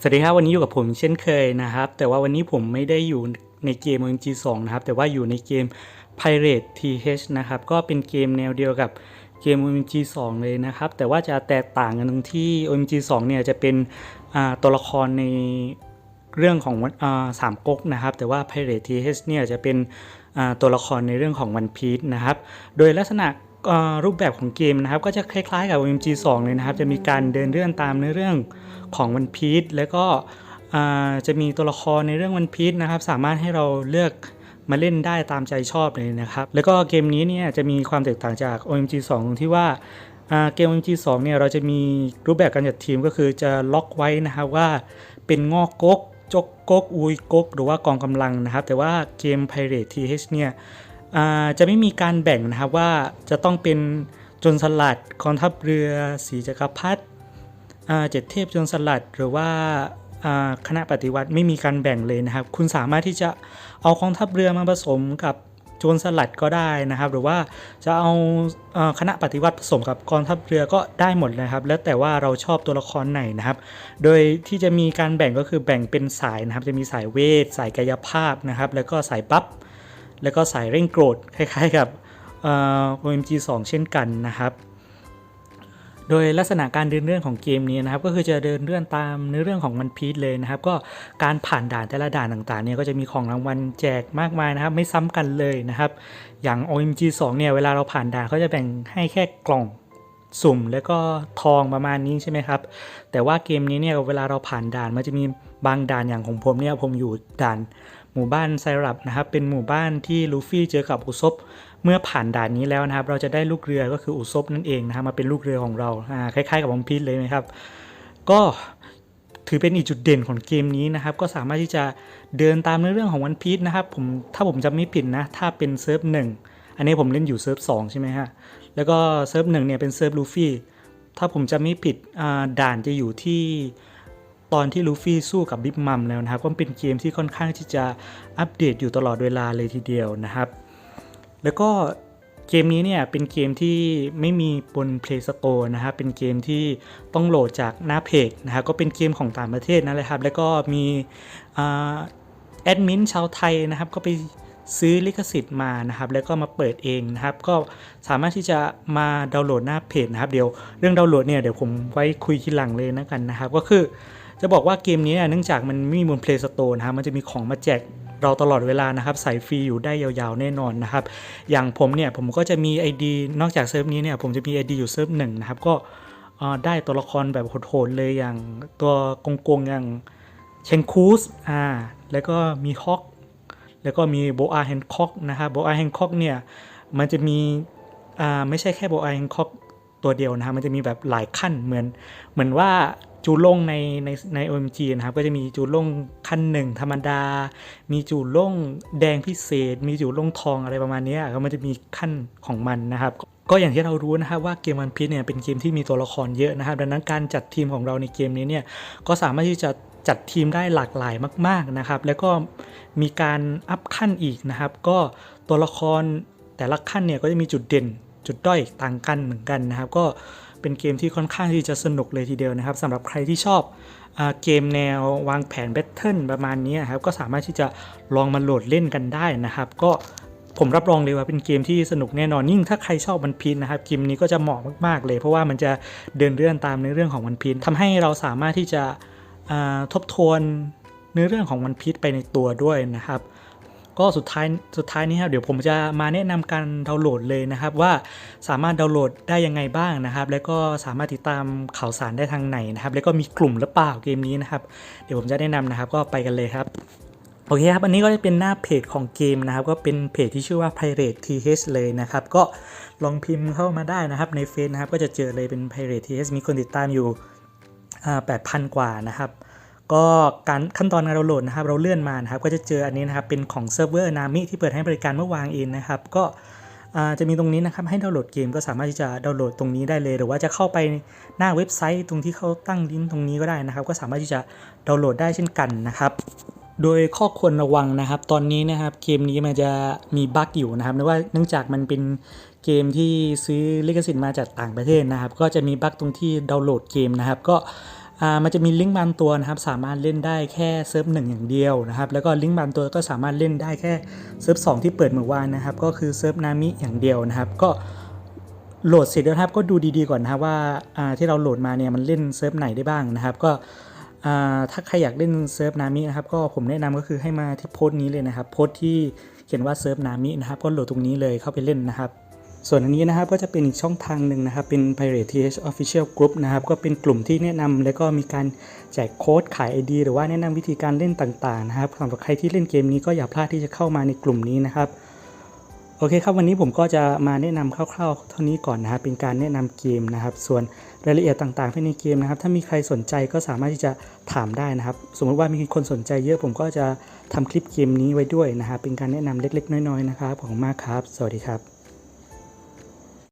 สวัสดีครับวันนี้อยู่กับผมเช่นเคยนะครับ แต่ว่าวันนี้ผมไม่ได้อยู่ในเกม MG2 นะครับ แต่ว่าอยู่ในเกม Pirate TH นะครับ ก็เป็นเกมแนวเดียวกับเกม OMG 2 เลยนะครับ แต่ว่าจะแตกต่างกันตรงที่ OMG 2 เนี่ยจะเป็นตัวละครในเรื่องของอสามก๊กนะครับ แต่ว่า Pirate TH เนี่ยจะเป็นตัวละครในเรื่องของ One Piece นะครับ โดยลักษณะรูปแบบของเกมนะครับ ก็จะคล้ายๆกับ OMG 2 เลยนะครับ จะมีการเดินเรื่องตามเนื้อเรื่อง ของวันพีชแล้วก็จะมีตัวละครในเรื่องวันพีชนะครับ สามารถให้เราเลือกมาเล่นได้ตามใจชอบเลยนะครับ แล้วก็เกมนี้เนี่ยจะมีความแตกต่างจาก OMG 2 ตรงที่ว่าเกม OMG 2 เนี่ยเราจะมีรูปแบบการจัดทีมก็คือจะล็อกไว้นะครับว่าเป็นงอกกกจกกกอุยกก หรือว่ากองกำลังนะครับ แต่ว่าเกม Pirate TH เนี่ยจะไม่มีการแบ่งนะครับว่าจะต้องเป็นจนสลัดกองทัพเรือสีจักรพรรดิ เจ็ดเทพจรสลัดหรือว่าคณะปฏิวัติไม่มีการแบ่งเลยนะครับ คุณสามารถที่จะเอากองทัพเรือมาผสมกับโจรสลัดก็ได้นะครับ หรือว่าจะเอาคณะปฏิวัติผสมกับกองทัพเรือก็ได้หมดเลยครับ แล้วแต่ว่าเราชอบตัวละครไหนนะครับ โดยที่จะมีการแบ่งก็คือแบ่งเป็นสายนะครับ จะมีสายเวท สายกายภาพนะครับ แล้วก็สายบัฟแล้วก็สายเร่งโกรธคล้ายๆกับ OMG 2 เช่นกันนะครับ โดยลักษณะการเดินเรื่องของเกมนี้นะครับก็คือจะเดินเรื่องตามเนื้อเรื่องของมันพีชเลยนะครับก็การผ่านด่านแต่ละด่านต่างๆเนี่ยก็จะมีของรางวัลแจกมากมายนะครับไม่ซ้ำกันเลยนะครับอย่าง OMG 2เนี่ยเวลาเราผ่านด่านเขาจะแบ่งให้แค่กล่องสุ่มแล้วก็ทองประมาณนี้ใช่ไหมครับ แต่ว่าเกมนี้เนี่ยเวลาเราผ่านด่านมันจะมีบางด่านอย่างของผมเนี่ยผมอยู่ด่าน มู่บ้านไซรัปนะครับเป็นหมู่บ้านที่ลูฟี่เจอกับอุซบเมื่อผ่านด่านนี้แล้วนะครับ เราจะได้ลูกเรือก็คืออุซบนั่นเองนะครับมาเป็นลูกเรือของเราคล้ายๆกับวันพีชเลยนะครับ ก็ถือเป็นอีกจุดเด่นของเกมนี้นะครับ ก็สามารถที่จะเดินตามเนื้อเรื่องของวันพีชนะครับผมถ้าผมจำไม่ผิดนะ ถ้าเป็นเซิร์ฟหนึ่งอันนี้ผมเล่นอยู่เซิร์ฟสองใช่ไหมฮะแล้วก็เซิร์ฟหนึ่งเนี่ยเป็นเซิร์ฟลูฟี่ถ้าผมจำไม่ผิดด่านจะอยู่ที่ ตอนที่ลูฟี่สู้กับบิ๊กมัมแล้วนะครับก็เป็นเกมที่ค่อนข้างที่จะอัปเดตอยู่ตลอดเวลาเลยทีเดียวนะครับ แล้วก็เกมนี้เนี่ยเป็นเกมที่ไม่มีบน Play Store นะครับเป็นเกมที่ต้องโหลดจากหน้าเพจนะครับก็เป็นเกมของต่างประเทศนั่นแหละครับ แล้วก็มีแอดมินชาวไทยนะครับก็ไปซื้อลิขสิทธิ์มานะครับ แล้วก็มาเปิดเองนะครับ ก็สามารถที่จะมาดาวน์โหลดหน้าเพจนะครับ เดี๋ยวเรื่องดาวน์โหลดเนี่ยเดี๋ยวผมไว้คุยทีหลังเลยนะกันนะครับ ก็คือ จะบอกว่าเกมนี้เนี่ยเนื่องจากมันไม่มีบน Play Store นะครับมันจะมีของมาแจกเราตลอดเวลานะครับใส่ฟรีอยู่ได้ยาวๆแน่นอนนะครับ อย่างผมเนี่ยผมก็จะมี ID นอกจากเซิร์ฟนี้เนี่ยผมจะมี ID อยู่เซิร์ฟหนึ่งนะครับก็ได้ตัวละครแบบโหดๆเลยอย่างตัวกงๆอย่างเชนคูสอ่าแล้วก็มีฮอกแล้วก็มีโบอาแฮนคอกนะครับโบอาแฮนคอกเนี่ยมันจะมีอ่าไม่ใช่แค่โบอาแฮนคอกตัวเดียวนะครับมันจะมีแบบหลายขั้นเหมือนเหมือนว่า จูล่งในในใน OMG นะครับ ก็จะมีจูล่งขั้นหนึ่งธรรมดา มีจูล่งแดงพิเศษ มีจูล่งทองอะไรประมาณนี้ก็มันจะมีขั้นของมันนะครับ ก็อย่างที่เรารู้นะครับว่าเกมวันพีชเนี่ยเป็นเกมที่มีตัวละครเยอะนะครับ ดังนั้นการจัดทีมของเราในเกมนี้เนี่ยก็สามารถที่จะจัดทีมได้หลากหลายมาก ๆนะครับ แล้วก็มีการอัพขั้นอีกนะครับ ก็ตัวละครแต่ละขั้นเนี่ยก็จะมีจุดเด่นจุดด้อยต่างกันเหมือนกันนะครับ ก็ เป็นเกมที่ค่อนข้างที่จะสนุกเลยทีเดียวนะครับสำหรับใครที่ชอบเกมแนววางแผนแบทเทิลประมาณนี้นครับก็สามารถที่จะลองมาโหลดเล่นกันได้นะครับ ก็ผมรับรองเลยว่าเป็นเกมที่สนุกแน่นอนยิ่งถ้าใครชอบวันพีนนะครับเกมนี้ก็จะเหมาะมากๆเลย เพราะว่ามันจะเดินเรื่องตามในเรื่องของวันพีนทำให้เราสามารถที่จะทบทวนเนื้อเรื่องของวันพี e ไปในตัวด้วยนะครับ ก็สุดท้ายสุดท้ายนี้ครับเดี๋ยวผมจะมาแนะนำการดาวน์โหลดเลยนะครับ ว่าสามารถดาวน์โหลดได้ยังไงบ้างนะครับ แล้วก็สามารถติดตามข่าวสารได้ทางไหนนะครับ แล้วก็มีกลุ่มหรือเปล่าเกมนี้นะครับ เดี๋ยวผมจะแนะนำนะครับก็ไปกันเลยครับโอเคครับ อันนี้ก็จะเป็นหน้าเพจของเกมนะครับ ก็เป็นเพจที่ชื่อว่า Pirate TH เลยนะครับ ก็ลองพิมพ์เข้ามาได้นะครับในเฟซนะครับ ก็จะเจอเลยเป็น Pirate TH มีคนติดตามอยู่ 8,000 กว่านะครับ ก็การขั้นตอนการดาวน์โหลดนะครับเราเลื่อนมานะครับก็จะเจออันนี้นะครับเป็นของเซิร์ฟเวอร์นามิที่เปิดให้บริการเมื่อวานเองนะครับ ก็จะมีตรงนี้นะครับให้ดาวน์โหลดเกมก็สามารถที่จะดาวน์โหลดตรงนี้ได้เลย หรือว่าจะเข้าไปหน้าเว็บไซต์ตรงที่เขาตั้งลิงก์ตรงนี้ก็ได้นะครับ ก็สามารถที่จะดาวน์โหลดได้เช่นกันนะครับ โดยข้อควรระวังนะครับ ตอนนี้นะครับเกมนี้มันจะมีบั๊กอยู่นะครับเนื่องว่าเนื่องจากมันเป็นเกมที่ซื้อลิขสิทธิ์มาจากต่างประเทศนะครับ ก็จะมีบั๊กตรงที่ดาวน์โหลดเกมนะครับ ก็ มันจะมีลิงก์บางตัวนะครับสามารถเล่นได้แค่เซิร์ฟหนึ่งอย่างเดียวนะครับแล้วก็ลิงก์บางตัวก็สามารถเล่นได้แค่เซิร์ฟสองที่เปิดเมื่อวานนะครับก็คือเซิร์ฟนามิอย่างเดียวนะครับ ก็โหลดเสร็จแล้วครับก็ดูดีๆก่อนนะครับว่าที่เราโหลดมาเนี่ยมันเล่นเซิร์ฟไหนได้บ้างนะครับ ก็ถ้าใครอยากเล่นเซิร์ฟนามินะครับก็ผมแนะนำก็คือให้มาที่โพสต์นี้เลยนะครับ โพสต์ที่เขียนว่าเซิร์ฟนามินะครับก็โหลดตรงนี้เลยเข้าไปเล่นนะครับ ส่วนอันนี้นะครับก็จะเป็นอีกช่องทางหนึ่งนะครับ เป็น Pirate TH Official Group นะครับ ก็เป็นกลุ่มที่แนะนำแล้วก็มีการแจกโค้ดขาย ID หรือว่าแนะนำวิธีการเล่นต่างๆนะครับสำหรับใครที่เล่นเกมนี้ก็อย่าพลาดที่จะเข้ามาในกลุ่มนี้นะครับโอเคครับวันนี้ผมก็จะมาแนะนำคร่าวๆ เท่านี้ก่อนนะครับเป็นการแนะนำเกมนะครับ ส่วนรายละเอียดต่างๆภายในเกมนะครับ ถ้ามีใครสนใจก็สามารถที่จะถามได้นะครับ สมมติว่ามีคนสนใจเยอะผมก็จะทำคลิปเกมนี้ไว้ด้วยนะครับเป็นการแนะนำเล็กๆ น้อยๆนะครับขอบคุณมากครับ สวัสดีครับ